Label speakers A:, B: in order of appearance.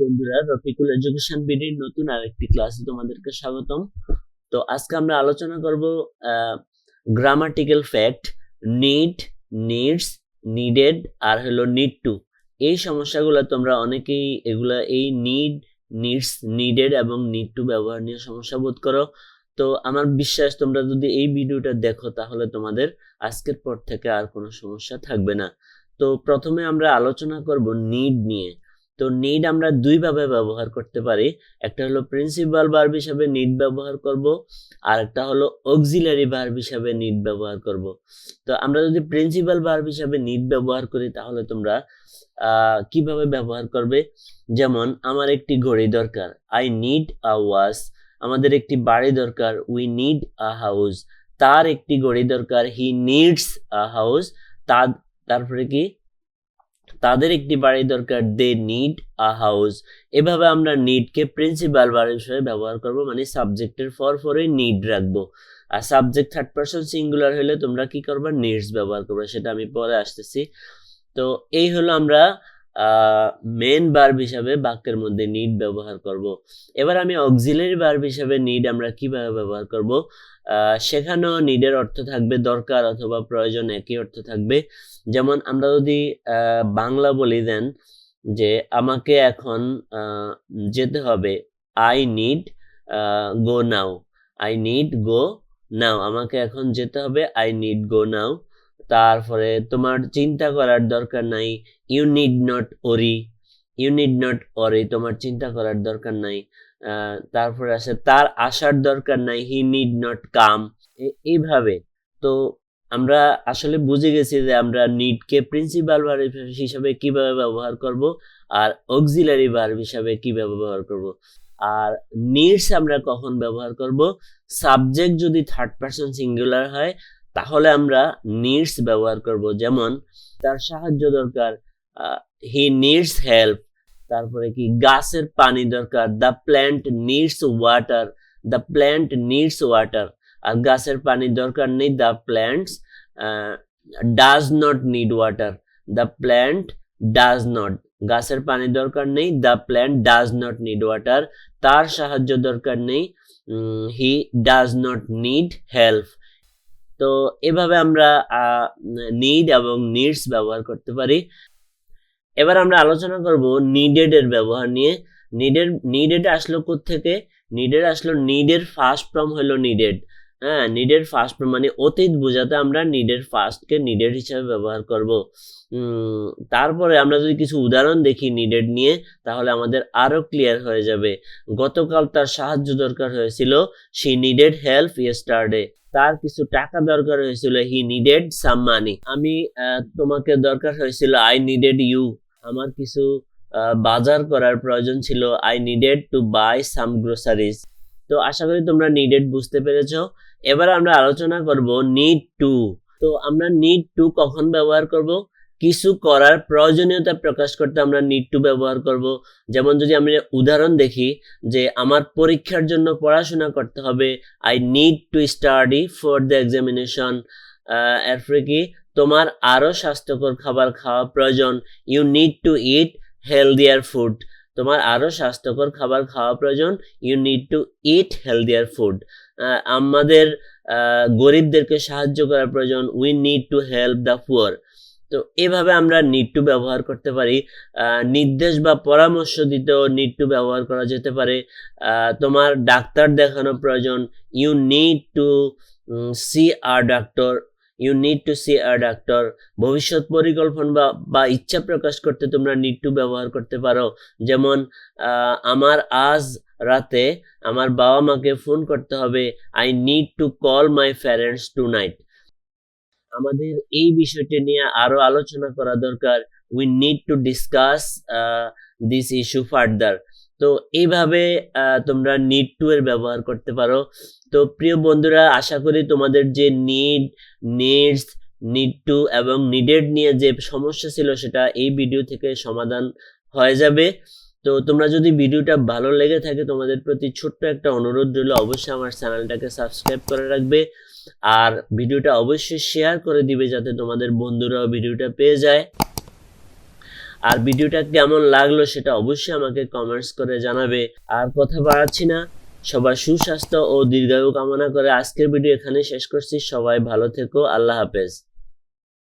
A: বন্ধুরা, রফিকুল এডুকেশন বিডির নতুন আরেকটি ক্লাসে তোমাদেরকে স্বাগতম। তো আজকে আমরা আলোচনা করব grammatical fact need needs needed আর হলো নিড টু এই সমস্যাগুলো তোমরা অনেকেই এগুলা, এই নিড নিডস নিডেড এবং নিড টু ব্যবহার নিয়ে সমস্যা বোধ করো। তো আমার বিশ্বাস তোমরা যদি এই ভিডিওটা দেখো, তাহলে তোমাদের আজকের পর থেকে আর কোনো সমস্যা থাকবে না। তো প্রথমে আমরা আলোচনা করব নিড নিয়ে। তো নিড আমরা দুইভাবে ব্যবহার করতে পারি। একটা হলো প্রিন্সিপাল ভার্ব হিসাবে নিড ব্যবহার করব, আর একটা হলো অক্সিলারি ভার্ব হিসাবে নিড ব্যবহার করব। তো আমরা যদি প্রিন্সিপাল ভার্ব হিসাবে নিড ব্যবহার করি, তাহলে তোমরা কীভাবে ব্যবহার করবে? যেমন, আমার একটি ঘড়ি দরকার। আই নিড আ ওয়াচ আমাদের একটি বাড়ি দরকার। উই নিড আ হাউস তার একটি ঘড়ি দরকার। হি নিডস আ হাউস তার তারপরে কি? তাদের একটি বাড়ি দরকার দে নিড আ হাউস এভাবে আমরা নিডকে প্রিন্সিপাল বার হিসেবে ব্যবহার করব মানে সাবজেক্টের ফর ফরে নিড রাখব। আর সাবজেক্ট থার্ড পারসন সিঙ্গুলার হলে তোমরা কি করবা? নিডস ব্যবহার করবে, সেটা আমি পরে আসতেছি। তো এই হলো আমরা মেন বার্ব হিসাবে বাক্যের মধ্যে নিড ব্যবহার করব। এবার আমি অক্সিলারি বার্ব হিসাবে নিড আমরা কীভাবে ব্যবহার করব? সেখানেও নিডের অর্থ থাকবে দরকার অথবা প্রয়োজন একই অর্থ থাকবে। যেমন আমরা যদি বাংলা বলি দেন যে আমাকে এখন যেতে হবে I need go now I need go now আমাকে এখন যেতে হবে আই নিড গো নাও তারপরে তোমার চিন্তা করার দরকার নাই। You need not worry you need not worry তোমার চিন্তা করার দরকার নাই। তারপরে আছে, তার আসার দরকার নাই। হি নিড নট কাম এইভাবে। তো আমরা আসলে বুঝে গেছি যে আমরা নিডকে প্রিন্সিপাল ভার্ব হিসাবে কীভাবে ব্যবহার করব আর অক্সিলারি ভার্ব হিসাবে কীভাবে ব্যবহার করব। আর নিডস আমরা কখন ব্যবহার করব? সাবজেক্ট যদি থার্ড পারসন সিঙ্গুলার হয় তাহলে আমরা নিডস ব্যবহার করব, যেমন তার সাহায্য দরকার হি নিডস হেল্প তারপরে কি গাছের পানি দরকার the plant needs water the plant needs water আর গাছের পানি দরকার নেই the plants does not need water the plant does not গাছের পানি দরকার নেই the plant does not need water তার সাহায্য দরকার নেই he does not need help তো এভাবে আমরা নিড এবং নিডস ব্যবহার করতে পারি। এবার আমরা আলোচনা করব নিডেড এর ব্যবহার নিয়ে। নিডেড নিডেড আসলো থেকে নিডেড আসলো নিডের ফার্স্ট ফর্ম হলো নিডেড হ্যাঁ নিডের ফার্স্ট ফর্ম মানে অতীত বোঝাতে আমরা নিডের ফার্স্টকে নিডেড হিসাবে ব্যবহার করব। তারপরে আমরা যদি কিছু উদাহরণ দেখি নিডেড নিয়ে, তাহলে আমাদের আরও ক্লিয়ার হয়ে যাবে। গতকাল তার সাহায্য দরকার হয়েছিল। সি নিডেড হেল্প ইয়েস্টারডে তার কিছু টাকা দরকার হয়েছিল হি নিডেড সাম মানি আমি তোমাকে দরকার হয়েছিল আই নিডেড ইউ আমার কিছু বাজার করার প্রয়োজন ছিল I needed to buy some groceries তো আশা করি তোমরা নিডেড বুঝতে পেরেছ। এবার আমরা আলোচনা করব নিড টু তো আমরা নিড টু কখন ব্যবহার করব? কিছু করার প্রয়োজনীয়তা প্রকাশ করতে আমরা নিড টু ব্যবহার করব। যেমন যদি আমি উদাহরণ দেখি যে আমার পরীক্ষার জন্য পড়াশোনা করতে হবে I need to study for the examination এরপরে কি? তোমার আরও স্বাস্থ্যকর খাবার খাওয়া প্রয়োজন। You need to eat healthier food তোমার আরও স্বাস্থ্যকর খাবার খাওয়া প্রয়োজন। You need to eat healthier food আমাদের গরিবদেরকে সাহায্য করার প্রয়োজন। We need to help the poor তো এভাবে আমরা নিড ব্যবহার করতে পারি। নির্দেশ বা পরামর্শ দিতেও নিড ব্যবহার করা যেতে পারে। তোমার ডাক্তার দেখানো প্রয়োজন। You need to see a doctor you need to see a doctor ভবিষ্যৎ পরিকল্পনা বা বা ইচ্ছা প্রকাশ করতে তোমরা নিড ব্যবহার করতে পারো। যেমন আমার আজ রাতে আমার বাবা মাকে ফোন করতে হবে। I need to call my parents tonight আমাদের এই বিষয়টি নিয়ে আরও আলোচনা করা দরকার। We need to discuss this issue further তো এইভাবে আহ, তোমরা নিড টু এর ব্যবহার করতে পারো। তো প্রিয় বন্ধুরা আশা করি তোমাদের যে নিড নিডস নিড টু এবং নিডেড নিয়ে যে সমস্যা ছিল সেটা এই ভিডিও থেকে সমাধান হয়ে যাবে। তো তোমরা যদি ভিডিওটা ভালো লেগে থাকে, তোমাদের প্রতি ছোট্ট একটা অনুরোধ রইল, অবশ্যই আমার চ্যানেলটাকে সাবস্ক্রাইব করে রাখবে। আর ভিডিওটা অবশ্যই শেয়ার করে দিবে যাতে তোমাদের বন্ধুরাও ভিডিওটা পেয়ে যায়। আর ভিডিওটা কেমন লাগল সেটা অবশ্যই আমাকে কমেন্টস করে জানাবে। আর কথা বাড়াচ্ছি না। সবার সুস্বাস্থ্য ও দীর্ঘায়ু কামনা করে আজকের ভিডিও এখানে শেষ করছি। সবাই ভালো থেকো। আল্লাহ হাফেজ।